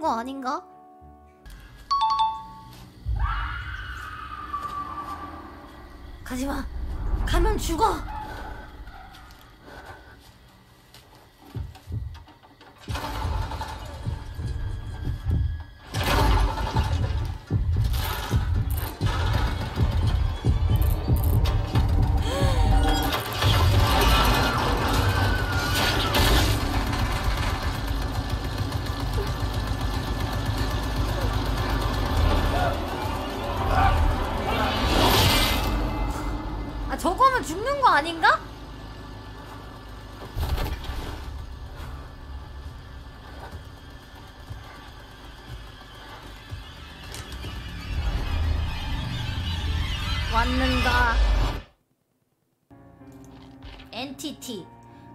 거 아닌가? 가지마. 가면 죽어. 왔는가? NTT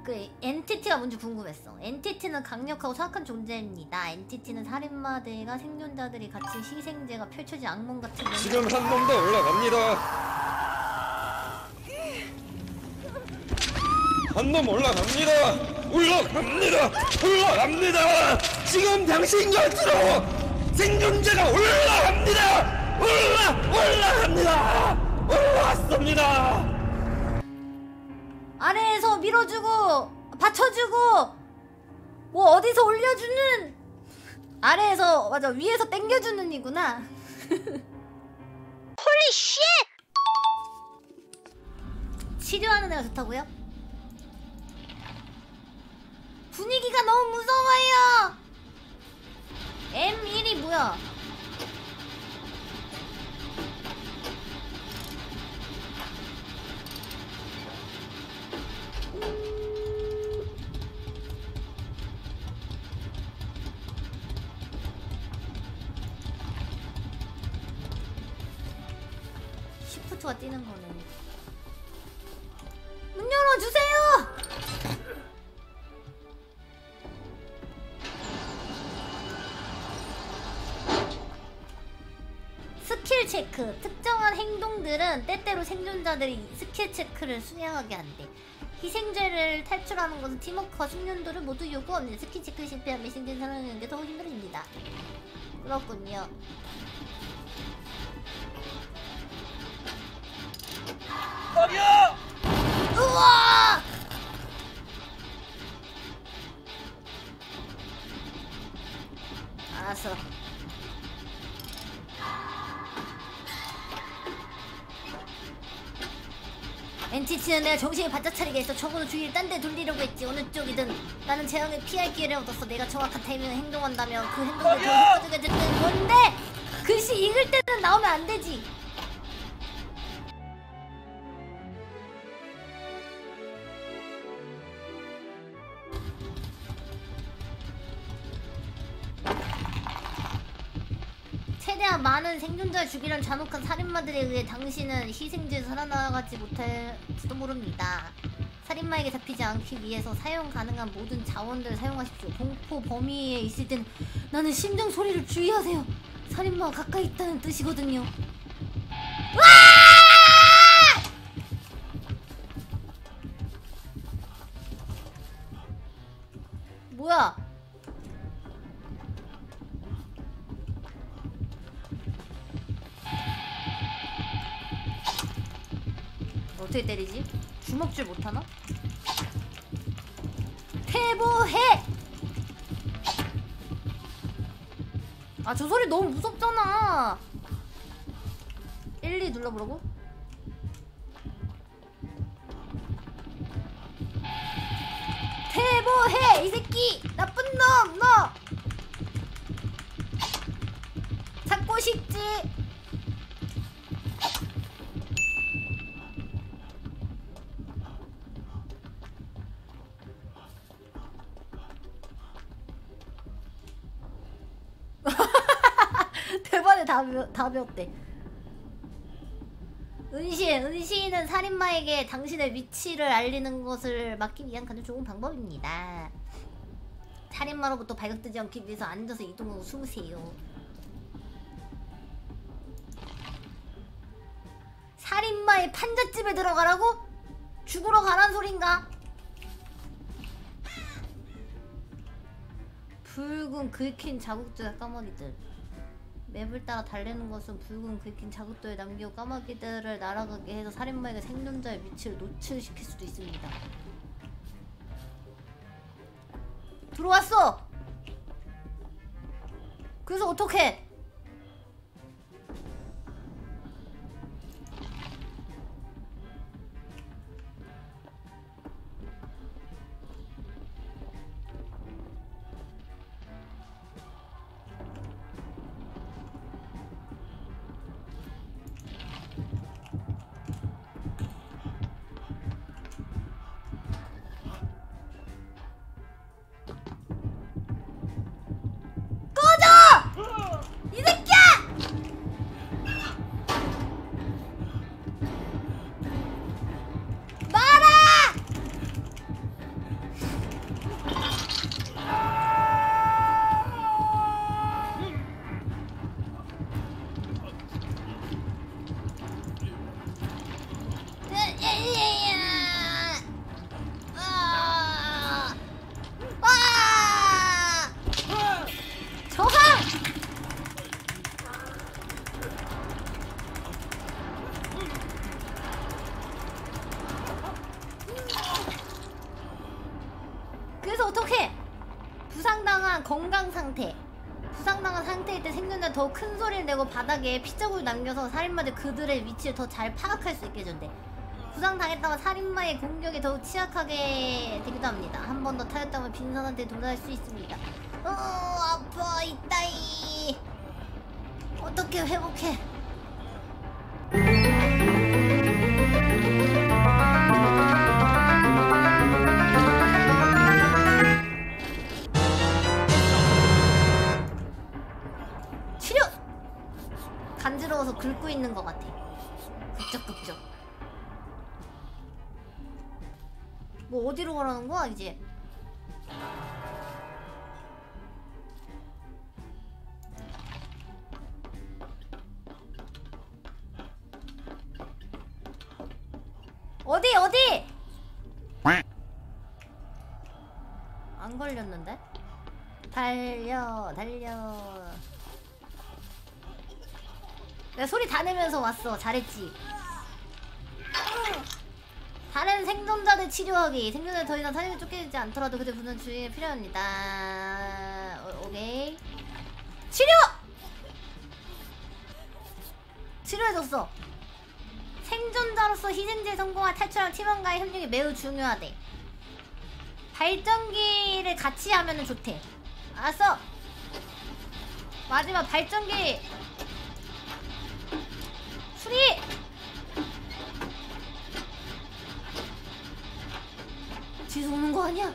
그 NTT가 뭔지 궁금했어. NTT는 강력하고 사악한 존재입니다. NTT는 살인마들과 생존자들이 같이 희생제가 펼쳐진 악몽 같은 면 지금 한 놈 더 올라갑니다. 한 놈 올라갑니다. 올라갑니다. 올라갑니다. 지금 당신 곁으로 생존자가 올라갑니다. 올라 올라갑니다. 올라왔습니다. 아래에서 밀어주고 받쳐주고 뭐 어디서 올려주는? 아래에서 맞아 위에서 당겨주는 이구나. 홀리 쉣! 치료하는 애가 좋다고요? 분위기가 너무 무서워요! M1이 뭐야 시프트가 뛰는 거네. 문 열어주세요! 스킬 체크. 특정한 행동들은 때때로 생존자들이 스킬 체크를 수행하게 한대. 희생죄를 탈출하는 것은 팀워크와 숙련도를 모두 요구하는 스킬 체크 실패하면 희생죄 살아내는 게 더 힘들어집니다. 그렇군요. NTT는 내가 정신을 바짝 차리게 했어. 적어도 주위를 딴 데 돌리려고 했지. 어느 쪽이든. 나는 재앙을 피할 기회를 얻었어. 내가 정확한 타이밍에 행동한다면 그 행동을 더 효과적이 됐든 뭔데? 글씨 읽을 때는 나오면 안 되지. 생존자를 죽이려는 잔혹한 살인마들에 의해 당신은 희생제에서 살아나가지 못할지도 모릅니다. 살인마에게 잡히지 않기 위해서 사용 가능한 모든 자원들을 사용하십시오. 공포 범위에 있을 땐 나는 심장 소리를 주의하세요. 살인마가 가까이 있다는 뜻이거든요. 와! 뭐야? 어떻게 때리지? 주먹질 못하나? 퇴보해! 아 저 소리 너무 무섭잖아 1, 2 눌러보라고? 퇴보해! 이 새끼! 나쁜 놈! 너! 찾고 싶지? 다 배웠대. 은신, 은신은 살인마에게 당신의 위치를 알리는 것을 막기 위한 가장 좋은 방법입니다. 살인마로부터 발각되지 않기 위해서 앉아서 이동하고 숨으세요. 살인마의 판잣집에 들어가라고? 죽으러 가란 소린가? 붉은 긁힌 자국들 까마귀들 맵을 따라 달리는 것은 붉은 긁힌 자국들을 남기고 까마귀들을 날아가게 해서 살인마에게 생존자의 위치를 노출시킬 수도 있습니다 들어왔어! 그래서 어떡해? 더 큰 소리를 내고 바닥에 피자국을 남겨서 살인마들 그들의 위치를 더 잘 파악할 수 있게 해준대. 부상당했다가 살인마의 공격에 더욱 취약하게 되기도 합니다. 한 번 더 타였다면 빈선한테 도달할 수 있습니다. 어 아파 이따이 어떻게 회복해 간지러워서 긁고 있는 것 같아. 극적극적. 뭐 어디로 가라는 거야 이제? 어디 어디? 안 걸렸는데? 달려 달려 내가 소리 다 내면서 왔어. 잘했지? 다른 생존자들 치료하기. 생존자 더 이상 살인에 쫓기지 않더라도 그들 분은 주의가 필요합니다. 어, 오케이. 치료! 치료해줬어. 생존자로서 희생제에 성공한 탈출한 팀원과의 협력이 매우 중요하대. 발전기를 같이 하면 은 좋대. 알았어? 마지막 발전기 수리 뒤에서 오는 거 아니야?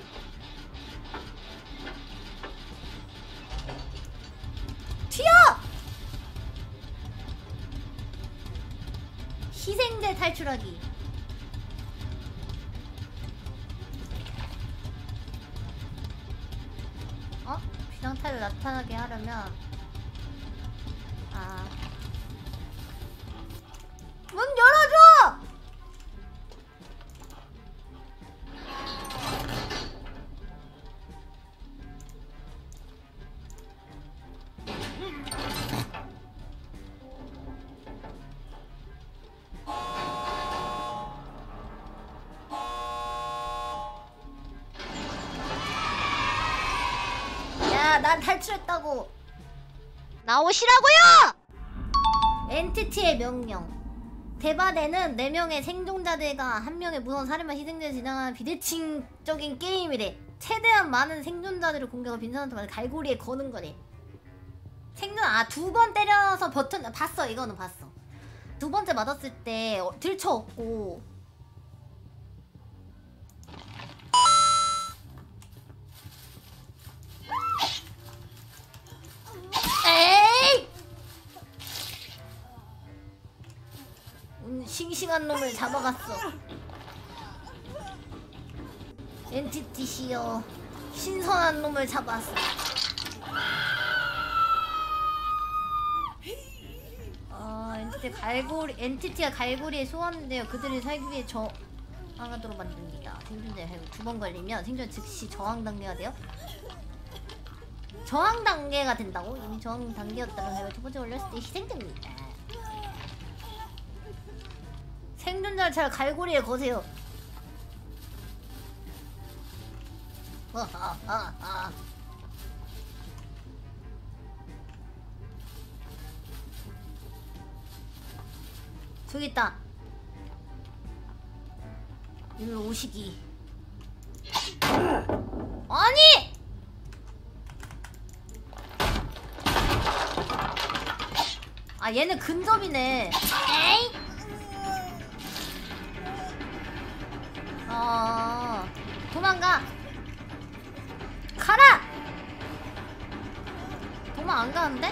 튀어! 희생제 탈출하기 어? 비상탈을 나타나게 하려면 아. 문 열어줘! 야, 난 탈출했다고. 나오시라고요! 엔티티의 명령. 대바대는 4명의 생존자들과 한 명의 무서운 살인마 희생자를 진행하는 비대칭적인 게임이래. 최대한 많은 생존자들을 공격하고 빈선한테 갈고리에 거는 거래. 생존, 아, 두 번 때려서 버튼, 봤어, 이거는 봤어. 두 번째 맞았을 때 어, 들쳐없고. 싱싱한 놈을 잡아갔어. 엔티티시여, 신선한 놈을 잡았어. 아, 엔티티 갈고리, 엔티티가 갈고리에 쏘았는데요. 그들이 살기 위해 저항하도록 만듭니다. 생존자 해두 번 걸리면 생존 즉시 저항 단계가 돼요. 저항 단계가 된다고? 이미 저항 단계였다는 해첫 번째 올렸을 때 희생됩니다. 생존자를 잘 갈고리에 거세요. 하하하하. 저기 있다. 일로 오시기. 아니! 아 얘는 근접이네. 에이! 어 도망가. 가라. 도망 안 가는데?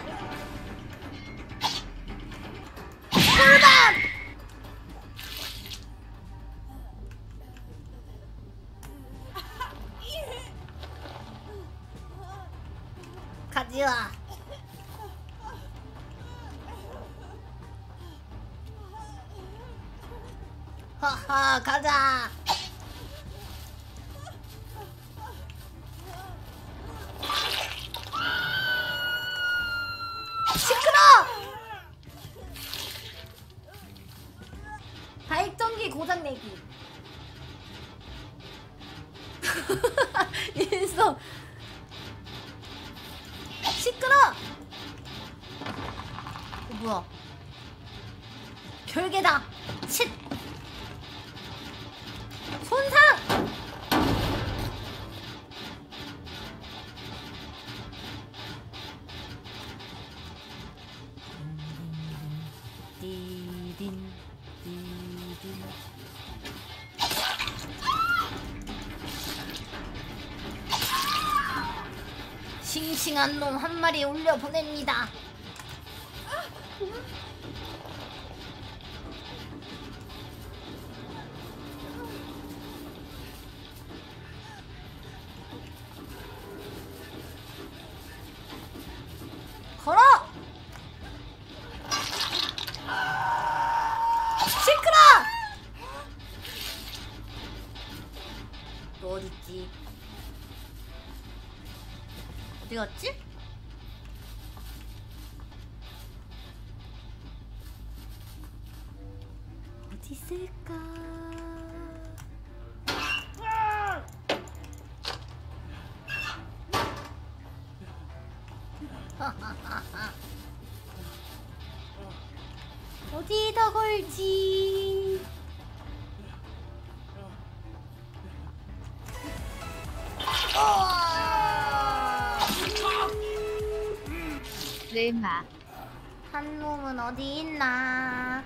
꿀밤! 가지마. 하하 가자. 뭐야? 결계다. 칫. 손상. 싱싱한 놈 한 마리 올려 보냅니다. 걸어! 시끄러! 너 어딨지? 어디 갔지? 있을까? 어디다 걸지? 레마 한 놈은 어디 있나?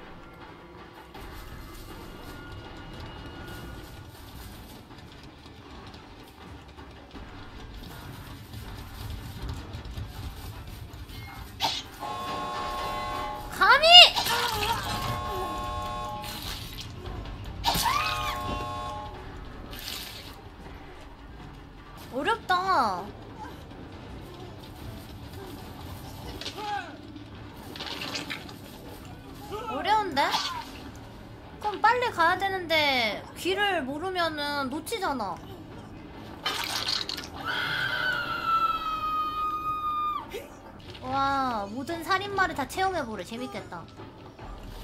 모르면은 놓치잖아. 와 모든 살인마를 다 체험해보래 재밌겠다.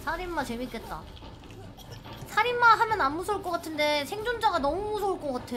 살인마 재밌겠다. 살인마 하면 안 무서울 것 같은데 생존자가 너무 무서울 것 같아.